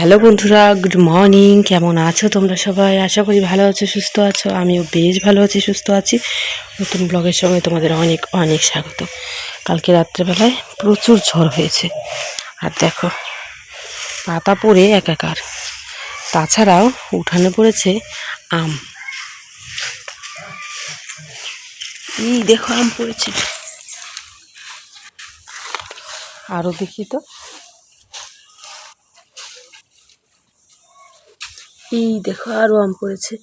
Hello বন্ধুরা, good morning. কেমন আছো তোমরা সবাই? আশা করি ভালো আছো, সুস্থ আছো। আমিও বেশ ভালো আছি, সুস্থ আছি। নতুন ব্লগের সঙ্গে তোমাদের অনেক অনেক স্বাগত। কালকে রাত্রেবেলায় প্রচুর ঝড় হয়েছে। আর দেখো, পাতা পড়ে একাকার। তাছাড়াও উঠানে পড়েছে আম। এই দেখো, আম পড়েছে। আরও দেখি তো। এই দেখো আরও আম পড়েছে।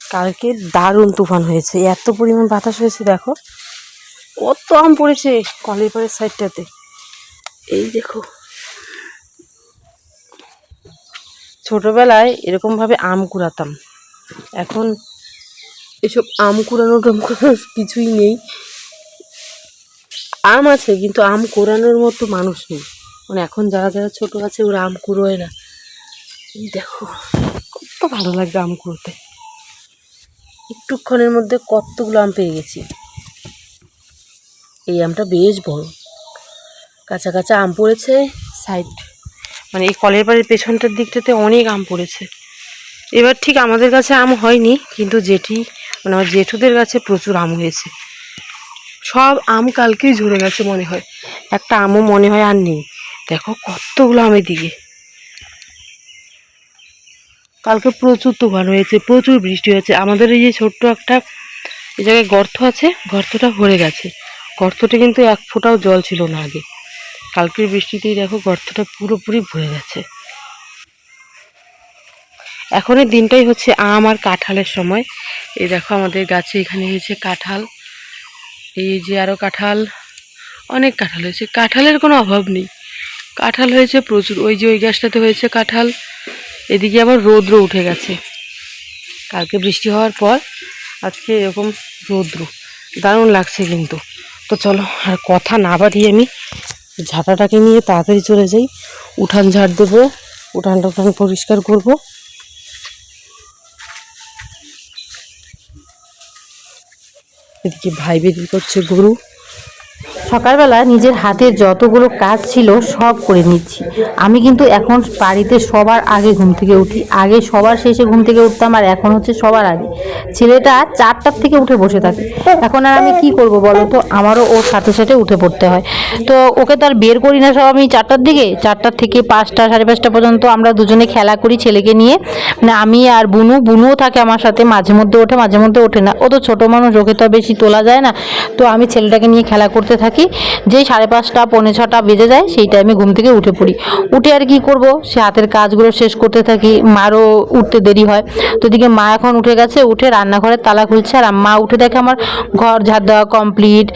কালকে দারুণ তুফান হয়েছে, এত পরিমাণ বাতাস হয়েছে দেখো। কত আম পড়েছে কলের পাড়ের সাইডটাতে। এই দেখো। ছোটবেলায় এরকমভাবে আম কুড়াতাম। এখন এসব আম কুড়ানো টাম কুড়ানো কিছুই নেই। আম আছে, কিন্তু আম কোরানোর মতো মানুষ নেই। মানে এখন যারা যারা ছোট আছে, ওরা আম কুড়োয় না। দেখো, কত ভালো লাগবে আম কুড়োতে। একটুক্ষণের মধ্যে কতগুলো আম পেয়ে গেছি। এই আমটা বেশ বড়। কাঁচা কাঁচা আম পড়েছে সাইড মানে এই কলের বাড়ির পেছনটার দিকটাতে অনেক আম পড়েছে। এবার ঠিক আমাদের কাছে আম হয়নি, কিন্তু জেঠি মানে আমার জেঠুদের কাছে প্রচুর আম হয়েছে। সব আম কালকেই ঝরে গেছে মনে হয়। একটা আমও মনে হয় আর নেই। দেখো কতগুলো আমের দিকে। কালকে প্রচুর তুফান হয়েছে, প্রচুর বৃষ্টি হয়েছে। আমাদের এই যে ছোট্ট একটা এই জায়গায় গর্ত আছে, গর্তটা ভরে গেছে। গর্তটা কিন্তু এক ফোঁটাও জল ছিল না আগে। কালকের বৃষ্টিতেই দেখো গর্তটা পুরোপুরি ভরে গেছে। এখনের দিনটাই হচ্ছে আম আর কাঁঠালের সময়। এই দেখো আমাদের গাছে এখানে হয়েছে কাঁঠাল। এই যে আরও কাঁঠাল, অনেক কাঁঠাল হয়েছে। কাঁঠালের কোনো অভাব নেই। কাঁঠাল হয়েছে প্রচুর। ওই যে ওই গাছটাতে হয়েছে কাঁঠাল। এদিকে আবার রৌদ্র উঠে গেছে। কালকে বৃষ্টি হওয়ার পর আজকে এরকম রৌদ্র। দারুণ লাগছে কিন্তু। তো চলো, আর কথা না বাড়িয়ে আমি ঝাঁটাটাকে নিয়ে তাড়াতাড়ি চলে যাই। উঠান ঝাড় দেবো উঠান টুঠান পরিষ্কার করব। এদিকে ভাই বেরিয়ে করছে গরু। সকালবেলা নিজের হাতে যতগুলো কাজ ছিল সব করে নিচ্ছি। আমি কিন্তু এখন বাড়িতে সবার আগে ঘুম থেকে উঠি। আগে সবার শেষে ঘুম থেকে উঠতাম আর এখন হচ্ছে সবার আগে। ছেলেটা চারটার থেকে উঠে বসে থাকে। এখন আর আমি কি করব বলো তো? আমারও ওর সাথে সাথে উঠে পড়তে হয়। তো ওকে তো আর বের করি না সব আমি চারটার দিকে। চারটার থেকে পাঁচটা, সাড়ে পাঁচটা পর্যন্ত আমরা দুজনে খেলা করি ছেলেকে নিয়ে। মানে আমি আর বুনু, বুনুও থাকে আমার সাথে। মাঝে মধ্যে ওঠে, মাঝে মধ্যে ওঠে না। ও তো ছোটো মানুষ, ওকে তো বেশি তোলা যায় না। তো আমি ছেলেটাকে নিয়ে খেলা করতে থাকি। যেই সাড়ে পাঁচটা, পৌনে ছটা বেজে যায়, সেই টাইমে ঘুম থেকে উঠে পড়ি। উঠে আর কি করব? সে হাতের কাজগুলো শেষ করতে থাকি, মারও উঠতে দেরি হয়। তো এদিকে মা এখন উঠে গেছে, উঠে রান্নাঘরের তালা খুলছে, আর মা উঠে দেখে আমার ঘর ঝাড় দেওয়া কমপ্লিট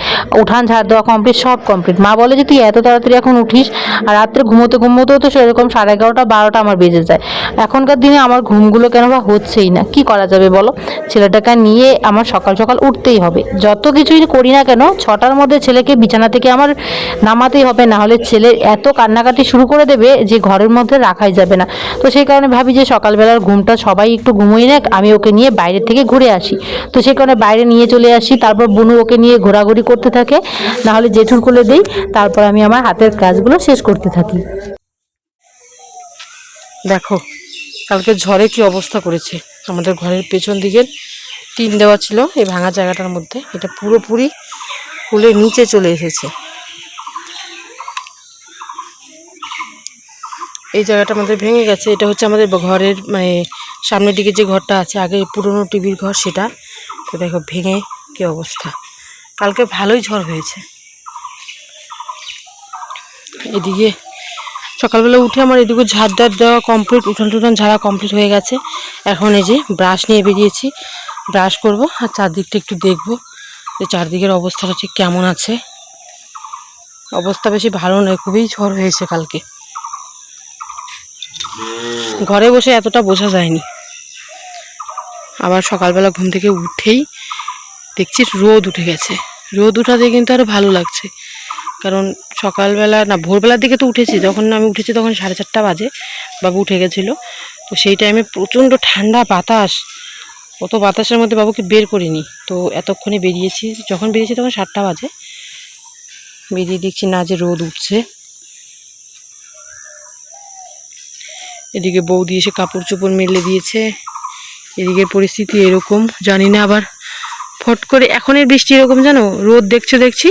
উঠান ঝাড় দেওয়া কমপ্লিট সব কমপ্লিট মা বলে যে, তুই এত তাড়াতাড়ি এখন উঠিস? আর রাত্রে ঘুমোতে ঘুমোতেও তো সেরকম সাড়ে এগারোটা, বারোটা আমার বেজে যায়। এখনকার দিনে আমার ঘুমগুলো কেন বা হচ্ছেই না? কি করা যাবে বলো? ছেলেটাকে নিয়ে আমার সকাল সকাল উঠতেই হবে। যত কিছুই করি না কেন, ছটার মধ্যে ছেলেকে বিছানা থেকে আমার নামাতেই হবে, না হলে ছেলে এত কান্নাকাটি শুরু করে দেবে যে ঘরের মধ্যে রাখাই যাবে না। তো সেই কারণে ভাবি যে সকালবেলার ঘুমটা সবাই একটু ঘুমোই নেক, আমি ওকে নিয়ে বাইরে থেকে ঘুরে আসি। তো সেই কারণে বাইরে নিয়ে চলে আসি, তারপর বুনু ওকে নিয়ে ঘোরাঘুরি করতে থাকে, না হলে জেঠুর কোলে দিই, তারপর আমি আমার হাতের কাজগুলো শেষ করতে থাকি। দেখো, কালকে ঝড়ে কি অবস্থা করেছে। আমাদের ঘরের পেছন দিকের টিন দেওয়া ছিল, এই ভাঙা জায়গাটার মধ্যে। এটা পুরোপুরি খুলে নিচে চলে এসেছে। এই জায়গাটা আমাদের ভেঙে গেছে। এটা হচ্ছে আমাদের ঘরের মানে সামনের দিকে যে ঘরটা আছে, আগে পুরনো টিভির ঘর সেটা। তো দেখো ভেঙে কি অবস্থা। কালকে ভালোই ঝড় হয়েছে। এদিকে সকালবেলা উঠে আমার এদিকে ঝাড় ঝাড় দেওয়া কমপ্লিট উঠান টুঠান ঝাড়া কমপ্লিট হয়ে গেছে। এখন এই যে ব্রাশ নিয়ে বেরিয়েছি। ব্রাশ করব আর চারদিকটা একটু দেখব। যে চারদিকের অবস্থাটা ঠিক কেমন আছে? অবস্থা বেশি ভালো নয়, খুবই ঝড় হয়েছে কালকে। ঘরে বসে এতটা বোঝা যায়নি। আবার সকালবেলা ঘুম থেকে উঠেই দেখছি রোদ উঠে গেছে। রোদ উঠাতে কিন্তু আরও ভালো লাগছে। কারণ সকালবেলা না, ভোরবেলার দিকে তো উঠেছি, যখন আমি উঠেছি তখন সাড়ে চারটা বাজে, বাবু উঠে গেছিল। তো সেই টাইমে প্রচণ্ড ঠান্ডা বাতাস অত বাতাসের মধ্যে বাবুকে বের করিনি। তো এতক্ষণে বেরিয়েছি, যখন বেরিয়েছি তখন সাতটা বাজে। বেরিয়ে দেখছি না যে রোদ উঠছে। এদিকে বৌদি এসে কাপড় চোপড় মেলে দিয়েছে। এদিকের পরিস্থিতি এরকম, জানি না আবার। ফট করে এখনের বৃষ্টি এরকম জানো? রোদ দেখছ দেখছি,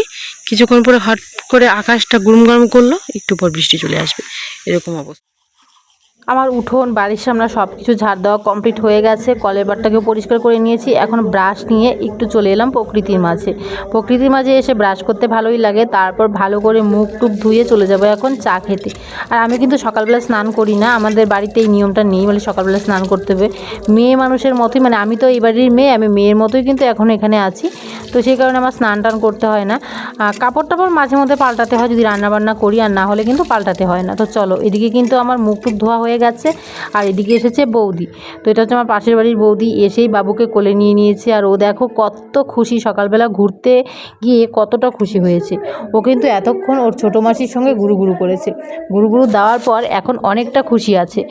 কিছুক্ষণ পরে হট করে আকাশটা গুরুম গরম করল, একটু পর বৃষ্টি চলে আসবে। এরকম অবস্থা। আমার উঠোন, বাড়ির সামনে সব কিছু ঝাড় দেওয়া কমপ্লিট হয়ে গেছে। কলের বারটাকে পরিষ্কার করে নিয়েছি। এখন ব্রাশ নিয়ে একটু চলে এলাম প্রকৃতির মাঝে। প্রকৃতির মাঝে এসে ব্রাশ করতে ভালোই লাগে। তারপর ভালো করে মুখ টুক ধুয়ে চলে যাব এখন চা খেতে। আর আমি কিন্তু সকালবেলা স্নান করি না। আমাদের বাড়িতে এই নিয়মটা নেই মানে সকালবেলা স্নান করতে হবে। মেয়ে মানুষের মতোই মানে আমি তো এই বাড়ির মেয়ে, আমি মেয়ের মতোই কিন্তু এখন এখানে আছি। তো সেই কারণে আমার স্নান টান করতে হয় না। কাপড় টাপড় মাঝে মধ্যে পাল্টাতে হয় যদি রান্না বান্না করি, আর না হলে কিন্তু পাল্টাতে হয় না। তো চলো, এদিকে কিন্তু আমার মুখ টুক ধোয়া হয়ে গেছে। আর এদিকে এসেছে বৌদি। তো এটা হচ্ছে আমার পাশের বাড়ির বৌদি। এসেই বাবুকে কোলে নিয়ে নিয়েছে। আর ও দেখো কত খুশি সকালবেলা ঘুরতে গিয়ে কতটা খুশি হয়েছে। ও কিন্তু এতক্ষণ ওর ছোটো মাসির সঙ্গে গুরু গুরু করেছে। গুরু গুরু দেওয়ার পর এখন অনেকটা খুশি আছে।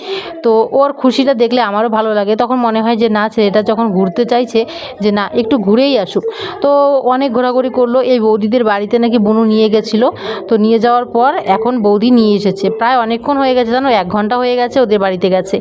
তো ওর খুশিটা দেখলে আমারও ভালো লাগে। তখন মনে হয় যে, না, ছেলেটা যখন ঘুরতে চাইছে যে, না, একটু ঘুরেই আসুক। তো অনেক ঘোরাঘুরি করল। এই বৌদিদের বাড়িতে নাকি বনু নিয়ে গেছিল। তো নিয়ে যাওয়ার পর এখন বৌদি নিয়ে এসেছে। প্রায় অনেকক্ষণ হয়ে গেছে। জানো, এক ঘণ্টা হয়ে গেছে। ওদের বাড়িতে গেছে।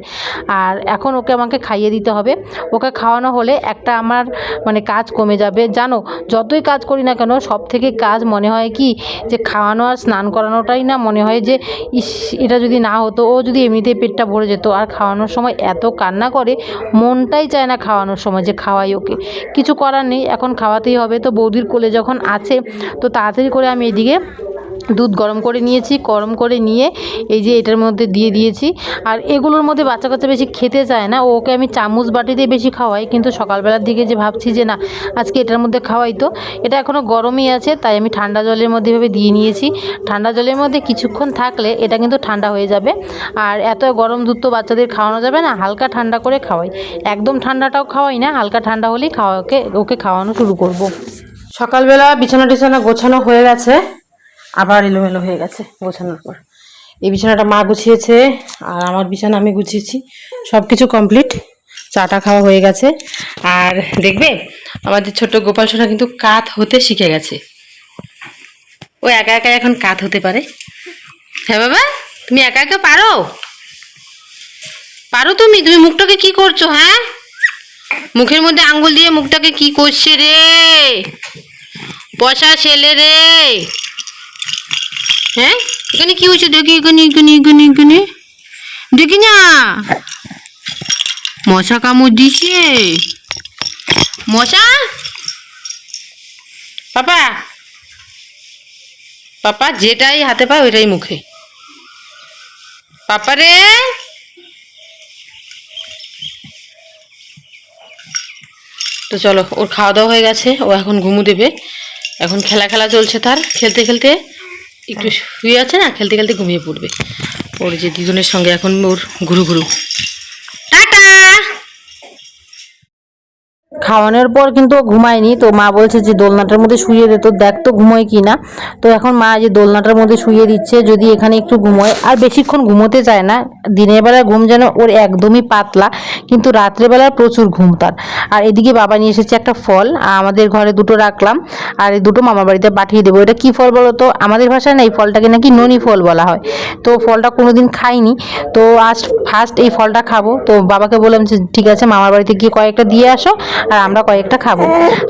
আর এখন ওকে আমাকে খাইয়ে দিতে হবে। ওকে খাওয়ানো হলে একটা আমার মানে কাজ কমে যাবে। জানো, যতই কাজ করি না কেন সব থেকে কাজ মনে হয় কি, যে খাওয়ানো আর স্নান করানোটাই না মনে হয় যে, ইস, এটা যদি না হতো, ও যদি এমনিতে পেটটা ভরে যেত। আর খাওয়ানোর সময় এত কান্না করে, মনটাই চায় না খাওয়ানোর সময় যে খাওয়াই ওকে। কিছু করার নেই, এখন খাওয়াতেই হবে। তো বৌদির কোলে যখন আছে, তো তাড়াতাড়ি করে আমি এদিকে দুধ গরম করে নিয়েছি, গরম করে নিয়ে এই যে এটার মধ্যে দিয়ে দিয়েছি। আর এগুলোর মধ্যে বাচ্চা কাচ্চা বেশি খেতে চায় না, ওকে আমি চামচ বাটিতে বেশি খাওয়াই, কিন্তু সকালবেলার দিকে যে ভাবছি যে না, আজকে এটার মধ্যে খাওয়াই তো, এটা এখনও গরমই আছে, তাই আমি ঠান্ডা জলের মধ্যে এভাবে দিয়ে নিয়েছি। ঠান্ডা জলের মধ্যে কিছুক্ষণ থাকলে এটা কিন্তু ঠান্ডা হয়ে যাবে। আর এত গরম দুধ তো বাচ্চাদের খাওয়ানো যাবে না, হালকা ঠান্ডা করে খাওয়াই। একদম ঠান্ডাটাও খাওয়াই না, হালকা ঠান্ডা হলেই খাওয়াকে ওকে খাওয়ানো শুরু করব। সকালবেলা বিছানা টিছানা গোছানো হয়ে গেছে আবার এলোমেলো হয়ে গেছে গোছানোর পর। এই বিছানাটা মা গুছিয়েছে আর আমার বিছানা আমি গুছিয়েছি। সব কিছু কমপ্লিট। চাটা খাওয়া হয়ে গেছে। আর দেখবে আমাদের ছোট্ট গোপাল সোনা কিন্তু কাত হতে শিখে গেছে। ও একা একা এখন কাত হতে পারে। হ্যাঁ বাবা, তুমি একা একা পারো? পারো তুমি তুমি মুখটাকে কি করছ হ্যাঁ? মুখের মধ্যে আঙ্গুল দিয়ে মুখটাকে কি করছে রে? পশা ছেলে রে। হ্যাঁ? এখানে কি হচ্ছে দেখি, এখানে এখানে এখানে এখানে। দেখি না। মশা কামড় দিছে মশা? পাপা। পাপা, যেটাই হাতে পায় ওইটাই মুখে। পাপা রে। তো চলো, ওর খাওয়া দাওয়া হয়ে গেছে। ও এখন ঘুমু দেবে। এখন খেলা খেলা চলছে তার। খেলতে খেলতে একটু শুয়ে আছে না, খেলতে খেলতে ঘুমিয়ে পড়বে। ওর যে দুজনের সঙ্গে এখন ওর ঘুরু ঘুরু। খাওয়ানোর পর কিন্তু ঘুমায়নি। তো মা বলছে যে, দোলনাটার মধ্যে শুয়ে দে। তো দেখ তো ঘুমোয় কি না। তো এখন মা যে দোলনাটার মধ্যে শুয়ে দিচ্ছে, যদি এখানে একটু ঘুমোয়। আর বেশিক্ষণ ঘুমোতে চায় না। দিনের বেলার ঘুম যেন ওর একদমই পাতলা, কিন্তু রাত্রেবেলার প্রচুর ঘুম তার। আর এদিকে বাবা নিয়ে এসেছে একটা ফল। আমাদের ঘরে দুটো রাখলাম। আর এই দুটো মামার বাড়িতে পাঠিয়ে দেবো। এটা কি ফল বলো তো? আমাদের ভাষায় না এই ফলটাকে নাকি ননি ফল বলা হয়। তো ফলটা কোনোদিন খাইনি। তো আজ ফার্স্ট এই ফলটা খাব। তো বাবাকে বললাম যে, ঠিক আছে, মামার বাড়িতে গিয়ে কয়েকটা দিয়ে আসো। আর আমরা কয়েকটা খাব।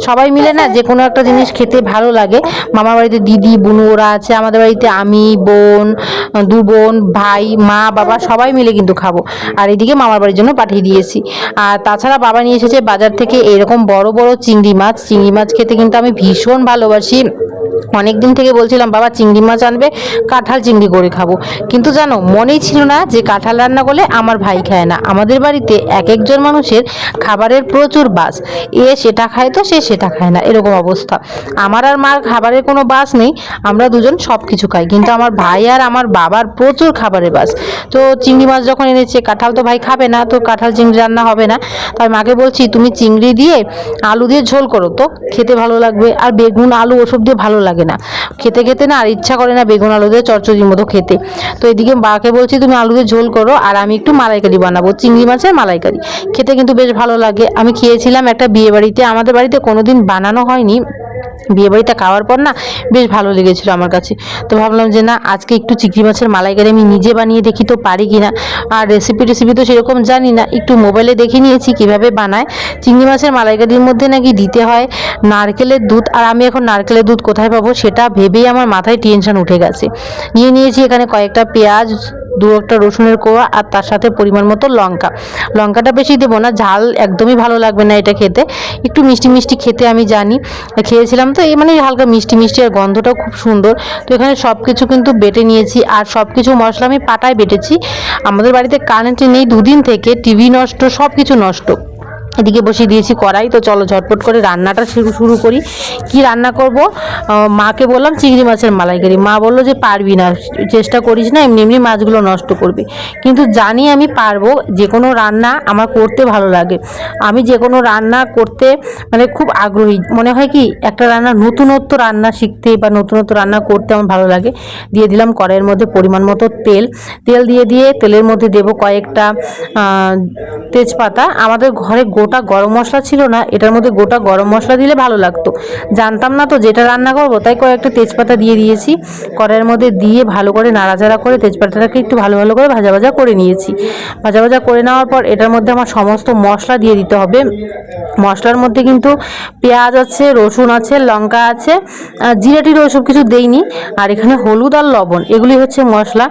সবাই মিলে না যে কোনো একটা জিনিস খেতে ভালো লাগে। মামার বাড়িতে দিদি, বুনু, ওরা আছে। আমাদের বাড়িতে আমি, বোন, দু বোন, ভাই, মা, বাবা সবাই মিলে কিন্তু খাব। আর এদিকে মামার বাড়ির জন্য পাঠিয়ে দিয়েছি। আর তাছাড়া বাবা নিয়ে এসেছে বাজার থেকে এরকম বড় বড় চিংড়ি মাছ। চিংড়ি মাছ খেতে কিন্তু আমি ভীষণ ভালোবাসি। অনেক দিন থেকে বলছিলাম, বাবা, চিংড়ি মাছ আনবে, কাঁঠাল চিংড়ি করে খাব। কিন্তু জানো, মনেই ছিল না যে কাঁঠাল রান্না করলে আমার ভাই খায় না। আমাদের বাড়িতে এক একজন মানুষের খাবারের প্রচুর বাস। এ সেটা খায় তো সে সেটা খায় না, এরকম অবস্থা। আমার আর মার খাবারের কোনো বাস নেই, আমরা দুজন সব কিছু খাই। কিন্তু আমার ভাই আর আমার বাবার প্রচুর খাবারের বাস। তো চিংড়ি মাছ যখন এনেছে, কাঁঠাল তো ভাই খাবে না, তো কাঁঠাল চিংড়ি রান্না হবে না। তাই মাকে বলছি, তুমি চিংড়ি দিয়ে আলু দিয়ে ঝোল করো তো, খেতে ভালো লাগবে। আর বেগুন, আলু ওসব দিয়ে ভালো লাগে না। খেতে খেতে না আর ইচ্ছা করে না বেগুন, আলু দিয়ে চচ্চড়ির মতো খেতে। তো এদিকে মাকে বলছি, তুমি আলু দিয়ে ঝোল করো, আর আমি একটু মালাইকারি বানাবো, চিংড়ি মাছের মালাইকারি। খেতে কিন্তু বেশ ভালো লাগে। আমি খেয়েছিলাম একটা বিয়ে বাড়িতে, আমাদের বাড়িতে কোনোদিন বানানো হয়নি। বিয়ে বাড়িতে খাওয়ার পর না বেশ ভালো লেগেছিলো আমার কাছে। তো ভাবলাম যে না, আজকে একটু চিংড়ি মাছের মালাইকারি আমি নিজে বানিয়ে দেখি তো পারি কিনা। আর রেসিপি টেসিপি তো সেরকম জানি না। একটু মোবাইলে দেখে নিয়েছি কীভাবে বানায়। চিংড়ি মাছের মালাইকারির মধ্যে নাকি দিতে হয় নারকেলের দুধ। আর আমি এখন নারকেলের দুধ কোথায় পাবো সেটা ভেবেই আমার মাথায় টেনশন উঠে গেছে। নিয়ে নিয়েছি এখানে কয়েকটা পেঁয়াজ দু একটা রসুনের কোয়া আর তার সাথে পরিমাণ মতো লঙ্কা। লঙ্কাটা বেশি দেবো না, ঝাল একদমই ভালো লাগবে না এটা খেতে। একটু মিষ্টি মিষ্টি খেতে আমি জানি। খেয়েছিলাম তো, এই মানে হালকা মিষ্টি মিষ্টি আর গন্ধটাও খুব সুন্দর। তো এখানে সব কিছু কিন্তু বেটে নিয়েছি আর সব কিছু মশলা আমি পাটায় বেটেছি। আমাদের বাড়িতে কারেন্ট নেই, দুদিন থেকে টিভি নষ্ট সব কিছু নষ্ট। এদিকে বসিয়ে দিয়েছি কড়াই। তো চলো ঝটপট করে রান্নাটা শুরু শুরু করি। কি রান্না করব? মাকে বললাম চিংড়ি মাছের মালাইকারি। মা বলল যে পারবি না, চেষ্টা করিস না, এমনি এমনি মাছগুলো নষ্ট করবি। কিন্তু জানি আমি পারব যে কোনো রান্না আমার করতে ভালো লাগে। আমি যে কোনো রান্না করতে মানে খুব আগ্রহী। মনে হয় কি, একটা রান্না নতুনত্ব রান্না শিখতে বা নতুনত্ব রান্না করতে আমার ভালো লাগে। দিয়ে দিলাম কড়াইয়ের মধ্যে পরিমাণ মতো তেল। তেল দিয়ে দিয়ে তেলের মধ্যে দেবো কয়েকটা তেজপাতা। আমাদের ঘরে গোটা গরম মশলা ছিল না, এটার মধ্যে গোটা গরম মশলা দিলে ভালো লাগতো। জানতাম না তো যেটা রান্না করব, তাই কয়েকটা তেজপাতা দিয়ে দিয়েছি। কড়াইয়ের মধ্যে দিয়ে ভালো করে নাড়াচাড়া করে তেজপাতাটাকে একটু ভালো ভালো করে ভাজা ভাজা করে নিয়েছি। ভাজা ভাজা করে নেওয়ার পর এটার মধ্যে আমার সমস্ত মশলা দিয়ে দিতে হবে। মশলার মধ্যে কিন্তু পেঁয়াজ আছে, রসুন আছে, লঙ্কা আছে, আর জিরা টিরা ওসব কিছু দেইনি। আর এখানে হলুদ আর লবণ এগুলি হচ্ছে মশলা।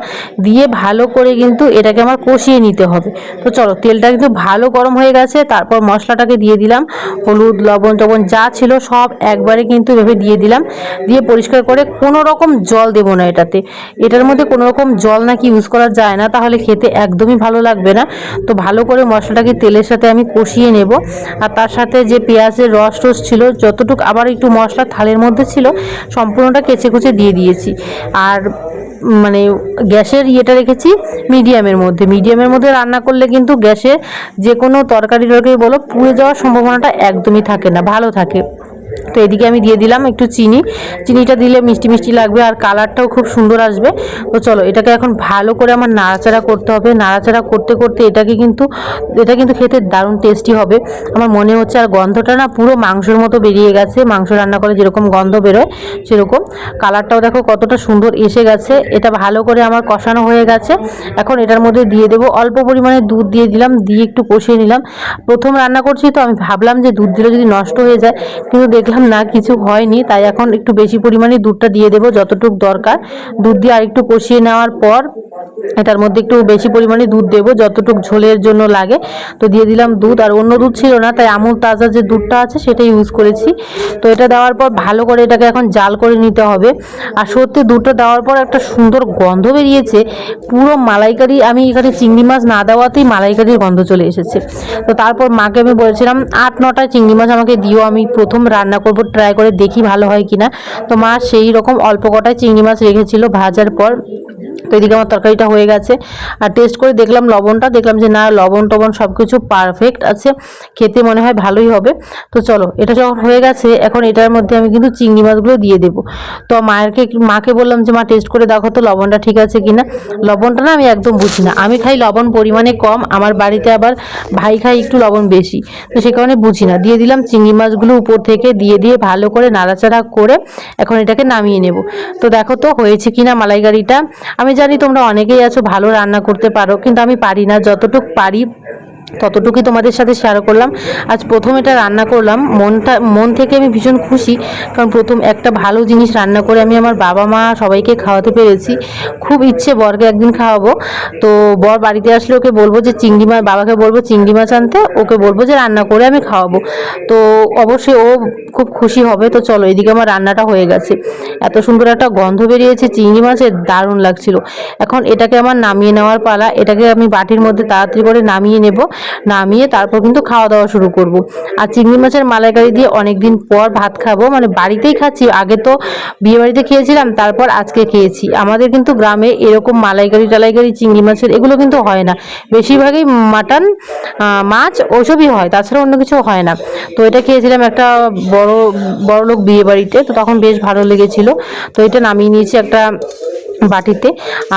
দিয়ে ভালো করে কিন্তু এটাকে আমার কষিয়ে নিতে হবে। তো চলো, তেলটা কিন্তু ভালো গরম হয়ে গেছে, তারপর মশলাটাকে দিয়ে দিলাম। হলুদ, লবণ, টবণ যা ছিল সব একবারে কিন্তু এভাবে দিয়ে দিলাম। দিয়ে পরিষ্কার করে কোনো রকম জল দেবো না এটাতে। এটার মধ্যে কোনো রকম জল নাকি ইউজ করা যায় না, তাহলে খেতে একদমই ভালো লাগবে না। তো ভালো করে মশলাটাকে তেলের সাথে আমি কষিয়ে নেব। আর তার সাথে যে পেঁয়াজের রস টস ছিল, যতটুকু আবার একটু মশলা থালের মধ্যে ছিল, সম্পূর্ণটা কেচে কুচে দিয়ে দিয়েছি। আর মানে গ্যাসের ইয়েটা রেখেছি মিডিয়ামের মধ্যে। মিডিয়ামের মধ্যে রান্না করলে কিন্তু গ্যাসে যে কোনো তরকারি টরকারি বলো পুড়ে যাওয়ার সম্ভাবনাটা একদমই থাকে না, ভালো থাকে। তো এদিকে আমি দিয়ে দিলাম একটু চিনি। চিনিটা দিলে মিষ্টি মিষ্টি লাগবে আর কালারটাও খুব সুন্দর আসবে। তো চলো, এটাকে এখন ভালো করে আমার নাড়াচাড়া করতে হবে। নাড়াচাড়া করতে করতে এটাকে কিন্তু, এটা কিন্তু খেতে দারুণ টেস্টি হবে। আমার মনে হচ্ছে আর গন্ধটা না পুরো মাংসের মতো বেরিয়ে গেছে। মাংস রান্না করে যেরকম গন্ধ বেরোয়, সেরকম। কালারটাও দেখো কতটা সুন্দর এসে গেছে। এটা ভালো করে আমার কষানো হয়ে গেছে। এখন এটার মধ্যে দিয়ে দেবো অল্প পরিমাণে দুধ দিয়ে দিলাম, দিয়ে একটু কষিয়ে নিলাম। প্রথম রান্না করছি তো আমি ভাবলাম যে দুধ দিলে যদি নষ্ট হয়ে যায়, কিন্তু দেখলাম, না, কিছু হয়নি। তাই এখন একটু বেশি পরিমাণে দুধটা দিয়ে দেবো, যতটুকু দরকার। দুধ দিয়ে আরেকটু কষিয়ে নেওয়ার পর এটার মধ্যে একটু বেশি পরিমাণে দুধ দেবো, যতটুকু ঝোলের জন্য লাগে। তো দিয়ে দিলাম দুধ, আর অন্য দুধ ছিল না, তাই আমুল তাজা যে দুধটা আছে সেটা ইউজ করেছি। তো এটা দেওয়ার পর ভালো করে এটাকে এখন জাল করে নিতে হবে। আর সত্যি দুধটা দেওয়ার পর একটা সুন্দর গন্ধ বেরিয়েছে। পুরো মালাইকারি, আমি এখানে চিংড়ি মাছ না দেওয়াতেই মালাইকারির গন্ধ চলে এসেছে। তো তারপর মাকে আমি বলেছিলাম, আট নটা চিংড়ি মাছ আমাকে দিও, আমি প্রথম রান্না করব ট্রাই করে দেখি ভালো হয় কিনা। তো মা সেই রকম অল্প কটায় চিংড়ি মাছ রেখেছিল ভাজার পর। তো এদিকে আমার তরকারিটা হয়ে গেছে। আর টেস্ট করে দেখলাম লবণটা, দেখলাম যে না, লবণ টবণ সব কিছু পারফেক্ট আছে। খেতে মনে হয় ভালোই হবে। তো চলো, এটা যখন হয়ে গেছে, এখন এটার মধ্যে আমি কিন্তু চিংড়ি মাছগুলো দিয়ে দেবো। তো মায়েরকে, মাকে বললাম যে, মা টেস্ট করে দেখো তো লবণটা ঠিক আছে কিনা? লবণটা না আমি একদম বুঝি না। আমি খাই লবণ পরিমাণে কম, আমার বাড়িতে আবার ভাই খাই একটু লবণ বেশি। তো সে কারণে বুঝি না। দিয়ে দিলাম চিংড়ি মাছগুলো উপর থেকে দিয়ে দিয়ে ভালো করে নাড়াচাড়া করে এখন এটাকে নামিয়ে নেব। তো দেখো তো হয়েছে কিনা মালাইকারিটা। আমি জানি তোমরা অনেকেই আছো ভালো রান্না করতে পারো কিন্তু আমি পারি না। যতটুকু পারি ততটুকুই তোমাদের সাথে শেয়ার করলাম। আজ প্রথম এটা রান্না করলাম। মনটা, মন থেকে আমি ভীষণ খুশি, কারণ প্রথম একটা ভালো জিনিস রান্না করে আমি আমার বাবা মা সবাইকে খাওয়াতে পেরেছি। খুব ইচ্ছে বরকে একদিন খাওয়াবো। তো বর বাড়িতে আসলে ওকে বলব যে, চিংড়ি মাছ বাবাকে বলব, চিংড়ি মাছ আনতে, ওকে বলব যে, রান্না করে আমি খাওয়াবো। তো অবশ্যই ও খুব খুশি হবে। তো চলো, এদিকে আমার রান্নাটা হয়ে গেছে। এত সুন্দর একটা গন্ধ বেরিয়েছে, চিংড়ি মাছের দারুণ লাগছিল। এখন এটাকে আমার নামিয়ে নেওয়ার পালা, এটাকে আমি বাটির মধ্যে তাড়াতাড়ি করে নামিয়ে নেব। নামিয়ে তারপর কিন্তু খাওয়া দাওয়া শুরু করব। আর চিংড়ি মাছের মালাইকারি দিয়ে অনেকদিন পর ভাত খাব। মানে বাড়িতেই খাচ্ছি। আগে তো বিয়ে বাড়িতে খেয়েছিলাম, তারপর আজকে খেয়েছি। আমাদের কিন্তু গ্রামে এরকম মালাইকারি টালাইকারি চিংড়ি মাছের এগুলো কিন্তু হয় না। বেশিরভাগই মাটন মাছ, ওসবই হয়। তাছাড়া অন্য কিছু হয় না। তো এটা খেয়েছিলাম একটা বড় বড় লোক তো তখন বেশ ভালো লেগেছিল। তো এটা নামিয়ে নিয়েছি একটা বাটিতে।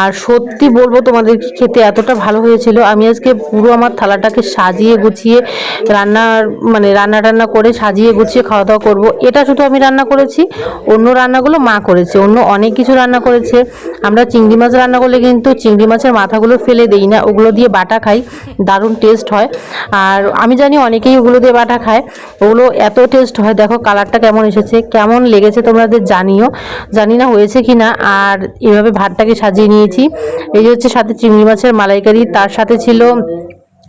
আর সত্যি বলব তোমাদেরকে খেতে এতটা ভালো হয়েছিল, আমি আজকে পুরো আমার থালাটাকে সাজিয়ে গুছিয়ে রান্নার মানে রান্না টান্না করে সাজিয়ে গুছিয়ে খাওয়া দাওয়া করব। এটা শুধু আমি রান্না করেছি, অন্য রান্নাগুলো মা করেছে, অন্য অনেক কিছু রান্না করেছে। আমরা চিংড়ি মাছ রান্না করলে কিন্তু চিংড়ি মাছের মাথাগুলো ফেলে দেই না, ওগুলো দিয়ে বাটা খাই, দারুণ টেস্ট হয়। আর আমি জানি অনেকেই ওগুলো দিয়ে বাটা খায়, ওগুলো এত টেস্ট হয়, দেখো কালারটা কেমন এসেছে, কেমন লেগেছে তোমাদের জানিও, জানি না হয়েছে কি না আর এভাবে ভাতটাকে সাজিয়ে নিয়েছি। এই যে হচ্ছে সাথে চিংড়ি মাছের মালাইকারি তার সাথে ছিল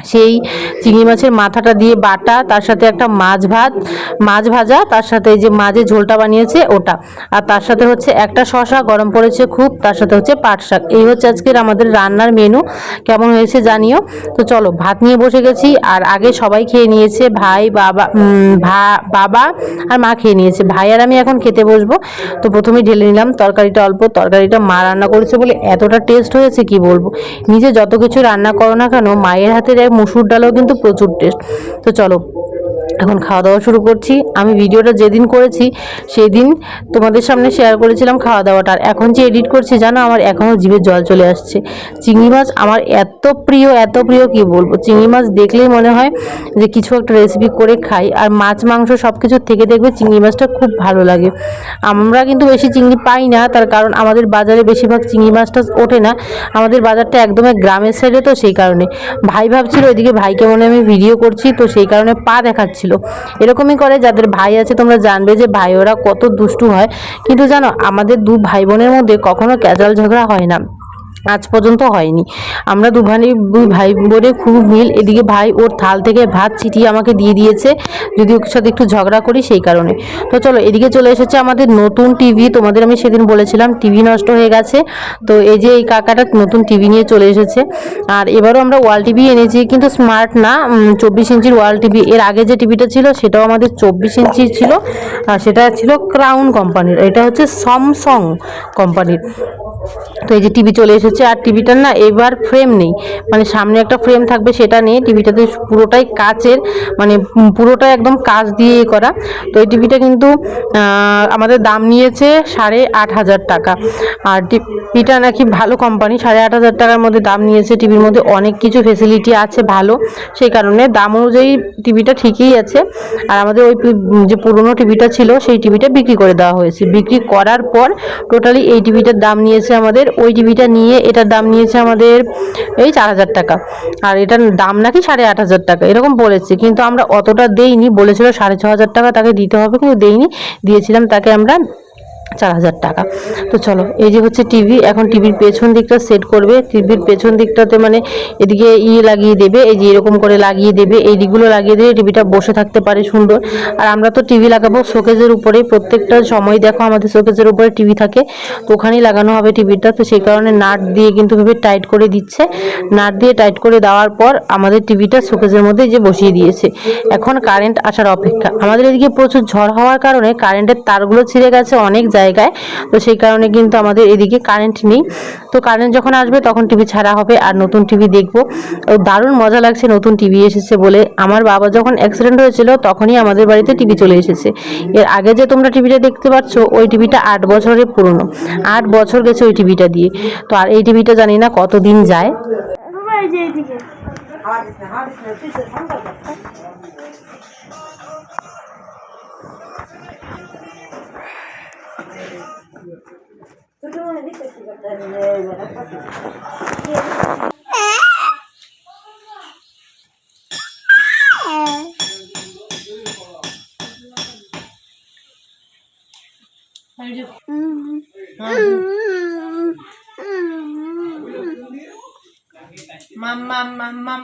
সেই চিংড়ি মাছের মাথাটা দিয়ে বাটা, তার সাথে একটা মাছ ভাত, মাছ ভাজা, তার সাথে যে মাঝে ঝোলটা বানিয়েছে ওটা। আর তার সাথে হচ্ছে একটা শশা গরম পড়েছে খুব, তার সাথে হচ্ছে পাট শাক। এই হচ্ছে আজকের আমাদের রান্নার মেনু কেমন হয়েছে জানিও? তো চলো, ভাত নিয়ে বসে গেছি, আর আগে সবাই খেয়ে নিয়েছে, ভাই, বাবা ভা- বাবা আর মা খেয়ে নিয়েছে। ভাই আর আমি এখন খেতে বসবো। তো প্রথমেই ঢেলে নিলাম, তরকারিটা অল্প, তরকারিটা মা রান্না করেছে বলে এতটা টেস্ট হয়েছে কি বলব? নিজে যত কিছু রান্না করো না কেন, মায়ের হাতের মুসুর ডালও কিন্তু প্রচুর টেস্ট তো চলো এখন খাওয়া দাওয়া শুরু করছি। আমি ভিডিওটা যেদিন করেছি সেই দিন তোমাদের সামনে শেয়ার করেছিলাম খাওয়া দাওয়াটা আর এখন যে এডিট করছি, জানো, আমার এখনও জিভে জল চলে আসছে। চিংড়ি মাছ আমার এত প্রিয় এত প্রিয়, কি বলব? চিংড়ি মাছ দেখলেই মনে হয় যে কিছু একটা রেসিপি করে খাই। আর মাছ, মাংস সব কিছুর থেকে দেখবে চিংড়ি মাছটা খুব ভালো লাগে। আমরা কিন্তু বেশি চিংড়ি পাই না, তার কারণ আমাদের বাজারে বেশিরভাগ চিংড়ি মাছটা ওঠে না। আমাদের বাজারটা একদমই গ্রামের সাইডে তো সেই কারণে। ভাই ভাবছিল, ওইদিকে ভাইকে মনে আমি ভিডিও করছি। তো সেই কারণে পা দেখাচ্ছিল। এরকমই করে যাদের ভাই আছে, তোমরা জানবে যে ভাই ওরা কত দুষ্টু হয়। কিন্তু জানো, আমাদের দু ভাই বোনের মধ্যে কখনো ক্যাজাল ঝগড়া হয় না। আজ পর্যন্ত হয়নি। আমরা দু ভাই ভাই বোনে খুব মিল। এদিকে ভাই ওর থাল থেকে ভাত চিটিয়ে আমাকে দিয়ে দিয়েছে। যদি ওর সাথে একটু ঝগড়া করি সেই কারণে। তো চলো, এদিকে চলে এসেছে আমাদের নতুন টিভি। তোমাদের আমি সেদিন বলেছিলাম, টিভি নষ্ট হয়ে গেছে। তো এই যে এই কাকাটা নতুন টিভি নিয়ে চলে এসেছে। আর এবারও আমরা ওয়াল টিভি এনেছি, কিন্তু স্মার্ট না। চব্বিশ ইঞ্চির ওয়াল টিভি। এর আগে যে টিভিটা ছিল, সেটাও আমাদের চব্বিশ ইঞ্চির ছিল। আর সেটা ছিল ক্রাউন কোম্পানির। এটা হচ্ছে স্যামসং কোম্পানির। তো এই যে টিভি চলে এসেছে আর টিভিটার না এবার ফ্রেম নেই। মানে সামনে একটা ফ্রেম থাকবে সেটা নেই টিভিটাতে পুরোটাই কাচের মানে পুরোটাই একদম কাচ দিয়ে করা। তো এই টিভিটা কিন্তু আমাদের দাম নিয়েছে সাড়ে আট হাজার টাকা। আর টিভিটা নাকি ভালো কোম্পানি সাড়ে আট হাজার টাকার মধ্যে দাম নিয়েছে। টিভির মধ্যে অনেক কিছু ফেসিলিটি আছে ভালো, সেই কারণে দাম অনুযায়ী টিভিটা ঠিকই আছে। আর আমাদের ওই যে পুরনো টিভিটা ছিল, সেই টিভিটা বিক্রি করে দেওয়া হয়েছে। বিক্রি করার পর টোটালি এই টিভিটার দাম নিয়েছে আমাদের ওই টিভিটা নিয়ে এটার দাম নিয়েছে আমাদের এই চার হাজার টাকা। আর এটার দাম নাকি সাড়ে আট হাজার টাকা, এরকম বলেছে। কিন্তু আমরা অতটা দেইনি, বলেছিল সাড়ে ছ হাজার টাকা তাকে দিতে হবে, কিন্তু দেইনি। দিয়েছিলাম তাকে আমরা চার হাজার টাকা। তো চলো, এই যে হচ্ছে টিভি, এখন টিভির পেছন দিকটা সেট করবে। টিভির পেছন দিকটাতে মানে এদিকে ইয়ে লাগিয়ে দেবে, এই যে এরকম করে লাগিয়ে দেবে, এই দিকগুলো লাগিয়ে দিলে টিভিটা বসে থাকতে পারে সুন্দর। আর আমরা তো টিভি লাগাবো শোকেজের উপরে প্রত্যেকটা সময় দেখো আমাদের শোকেজের উপরে টিভি থাকে, তো ওখানেই লাগানো হবে টিভিটা। তো সেই কারণে নাট দিয়ে কিন্তু ভেবে টাইট করে দিচ্ছে। নাট দিয়ে টাইট করে দেওয়ার পর আমাদের টিভিটা শোকেজের মধ্যে যে বসিয়ে দিয়েছে। এখন কারেন্ট আসার অপেক্ষা। আমাদের এদিকে প্রচুর ঝড় হওয়ার কারণে কারেন্টের তারগুলো ছিঁড়ে গেছে, অনেক জায়গায়। তো সেই কারণে কিন্তু আমাদের এদিকে কারেন্ট নেই। তো কারেন্ট যখন আসবে তখন টিভি ছাড়া হবে আর নতুন টিভি দেখব। ও দারুণ মজা লাগছে নতুন টিভি এসেছে বলে। আমার বাবা যখন অ্যাক্সিডেন্ট হয়েছিল তখনই আমাদের বাড়িতে টিভি চলে এসেছে। এর আগে যে তোমরা টিভিটা দেখতে পাচ্ছ ওই টিভিটা আট বছরের পুরনো। আট বছর গেছে ওই টিভিটা দিয়ে। তো আর এই টিভিটা জানি না কতদিন যায়। বাবা এই যে এইদিকে মাম